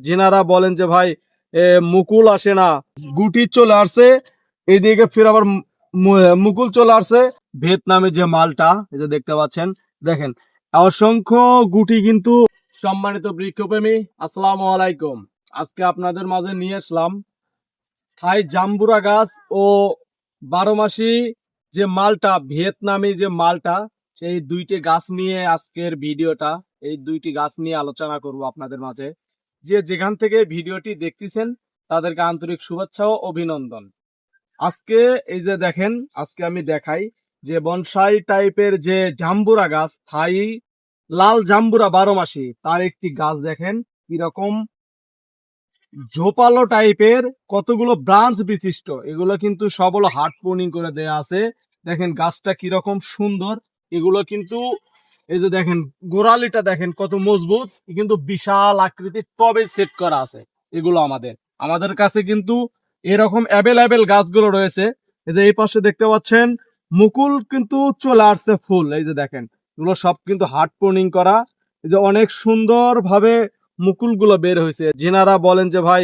যেনারা বলেন যে, ভাই মুকুল আসে না। গুটি চলে আসছে, এইদিকে ফির আবার মুকুল চলে আসছে। ভিয়েতনামের যে মালটা যে দেখতে পাচ্ছেন, দেখেন, অসংখ্য গুটি কিন্তু সম্মানিত বৃক্ষপ্রেমী, আসসালামু আলাইকুম। আজকে আপনাদের মাঝে নিয়ে আসলাম থাই জাম্বুরা গাছ ও বারো মাসি যে মালটা, ভিয়েতনামি যে মালটা, সেই দুইটি গাছ নিয়ে আজকের ভিডিওটা, এই দুইটি গাছ নিয়ে আলোচনা করব আপনাদের মাঝে। যে যেখান থেকে ভিডিওটি দেখতেছেন, তাদেরকে আন্তরিক শুভেচ্ছা ও অভিনন্দন। আজকে এই যে দেখেন, আজকে আমি দেখাই যে বনসাই টাইপের যে জাম্বুরা গাছ, থাই, লাল জাম্বুরা বারো মাসি, তার একটি গাছ দেখেন, কীরকম ঝোপালো টাইপের, কতগুলো ব্রাঞ্চ বিশিষ্ট। এগুলো কিন্তু সব হলো হার্ড পোনিং করে দেয়া আছে। দেখেন গাছটা কীরকম সুন্দর, এগুলো কিন্তু এই যে দেখেন, গোড়ালিটা দেখেন কত মজবুত কিন্তু বিশাল আকৃতির টবে সেট করা আছে এগুলো আমাদের। আমাদের কাছে কিন্তু এরকম অ্যাভেলেবেল গাছগুলো রয়েছে। এই যে এই পাশে দেখতে পাচ্ছেন, মুকুল কিন্তু চলে আসছে ফুল, এই যে দেখেন, এগুলো সব কিন্তু হার্ড পোনিং করা। এই যে অনেক সুন্দর ভাবে মুকুলগুলো বের হয়েছে। যেনারা বলেন যে, ভাই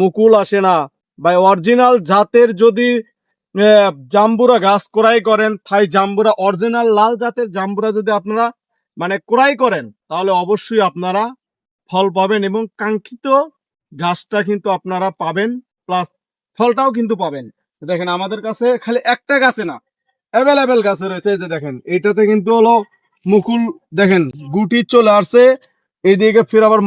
মুকুল আসে না। ভাই, অরিজিনাল জাতের যদি জাম্বুরা গাছ ক্রয় করেন থাই জাম্বুরা অরিজিনাল লাল জাতের জাম্বুরা যদি আপনারা মানে ক্রয় করেন, তাহলে অবশ্যই আপনারা ফল পাবেন এবং কাঙ্ক্ষিত গাছটা কিন্তু আপনারা পাবেন, প্লাস ফলটাও কিন্তু পাবেন। দেখেন আমাদের কাছে খালি একটা গাছে না অ্যাভেলেবেল গাছে রয়েছে যে দেখেন এটাতে কিন্তু হলো মুকুল, দেখেন, গুটি চলে আসছে, এইদিকে ফির আবার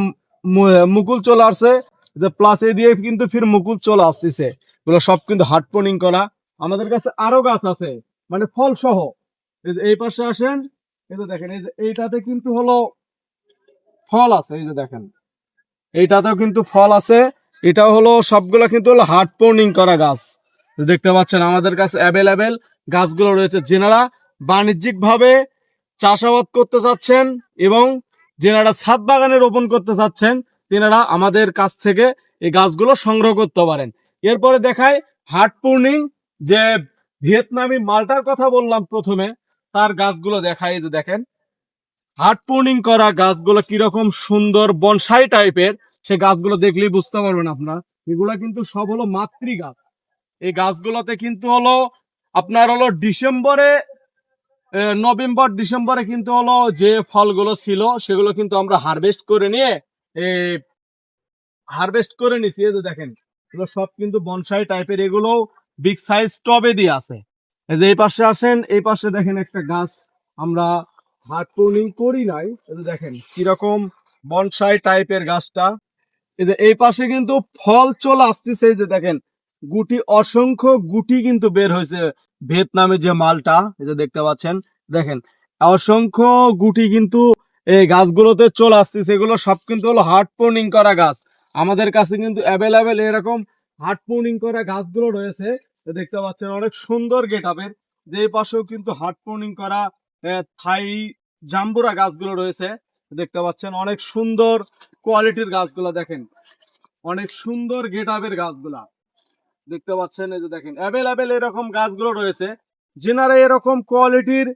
মুকুল চলে আসছে, যে প্লাস এই দিয়ে কিন্তু ফির মুকুল চলে আসতেছে। এগুলো সব কিন্তু হার্ড পোনিং করা। আমাদের কাছে আরও গাছ আছে মানে ফল সহ এই পাশে আসেন, এই যে দেখেন, এই যে এইটাতে কিন্তু হলো ফল আছে, এই যে দেখেন। এইটাতেও কিন্তু ফল আছে এটা হলো সবগুলো কিন্তু হলো হার্ড পোনিং করা গাছ। দেখতে পাচ্ছেন, আমাদের কাছে অ্যাভেলেবেল গাছগুলো রয়েছে। যেনারা বাণিজ্যিক ভাবে চাষাবাদ করতে চাচ্ছেন এবং যেনারা ছাদ বাগানে রোপণ করতে চাচ্ছেন, তেনারা আমাদের কাছ থেকে এই গাছগুলো সংগ্রহ করতে পারেন। এরপরে দেখায় হার্ড পূর্ণিং যে ভিয়েতনামি মালটার কথা বললাম প্রথমে, তার গাছগুলো দেখাই যে দেখেন। হার্ড পূর্ণিং করা গাছগুলো কীরকম সুন্দর বনসাই টাইপের, সে গাছগুলো দেখলেই বুঝতে পারবেন আপনার। এগুলো কিন্তু সব হলো মাতৃ গাছ এই গাছগুলোতে কিন্তু হলো, আপনার হলো ডিসেম্বরে নভেম্বর, ডিসেম্বরে কিন্তু হলো যে ফলগুলো ছিল, সেগুলো কিন্তু আমরা হারভেস্ট করে নিয়ে হারভেস্ট করে নিছি। এই দেখেন সব কিন্তু বনসাই টাইপের এগুলো বিগ সাইজ টবে দিয়ে আছে। এই যে এই পাশে আসেন, এই পাশে দেখেন একটা গাছ। আমরা হাট প্রুনিং করি নাই। দেখেন, কীরকম বনসাই টাইপের গাছটা। এই যে এই পাশে কিন্তু ফল চলে আসতেছে। যে দেখেন, গুটি, অসংখ্য গুটি কিন্তু বের হয়েছে ভিয়েতনামের যে মালটা। এই যে দেখতে পাচ্ছেন, দেখেন, অসংখ্য গুটি কিন্তু এই গাছগুলোতে চলে আসতেছে। এগুলো সব কিন্তু হলো হার্ড পোর্নিং করা গাছ। আমাদের কাছে কিন্তু অ্যাভেলেবেল এরকম হার্ড পোর্নিং করা গাছগুলো রয়েছে দেখতে পাচ্ছেন অনেক সুন্দর গেট আপের যে পাশেও কিন্তু হার্ড পোর্নিং করা থাই জাম্বুরা গাছগুলো রয়েছে, দেখতে পাচ্ছেন অনেক সুন্দর কোয়ালিটির গাছগুলো দেখেন। অনেক সুন্দর গেট আপের গাছগুলা। দেখতে পাচ্ছেন এই যে দেখেন অ্যাভেলেবেল এরকম গাছগুলো রয়েছে, যেনারা এরকম কোয়ালিটির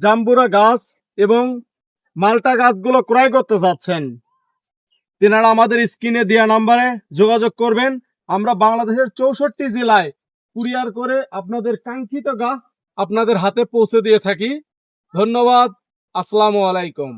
জাম্বুরা গাছ এবং মালটা গাছগুলো ক্রয় করতে চাচ্ছেন। তেনারা আমাদের স্ক্রিনে দেওয়া নাম্বারে যোগাযোগ করবেন। আমরা বাংলাদেশের চৌষট্টি জেলায় কুরিয়ার করে আপনাদের কাঙ্ক্ষিত গাছ আপনাদের হাতে পৌঁছে দিয়ে থাকি। ধন্যবাদ। আসসালামু আলাইকুম।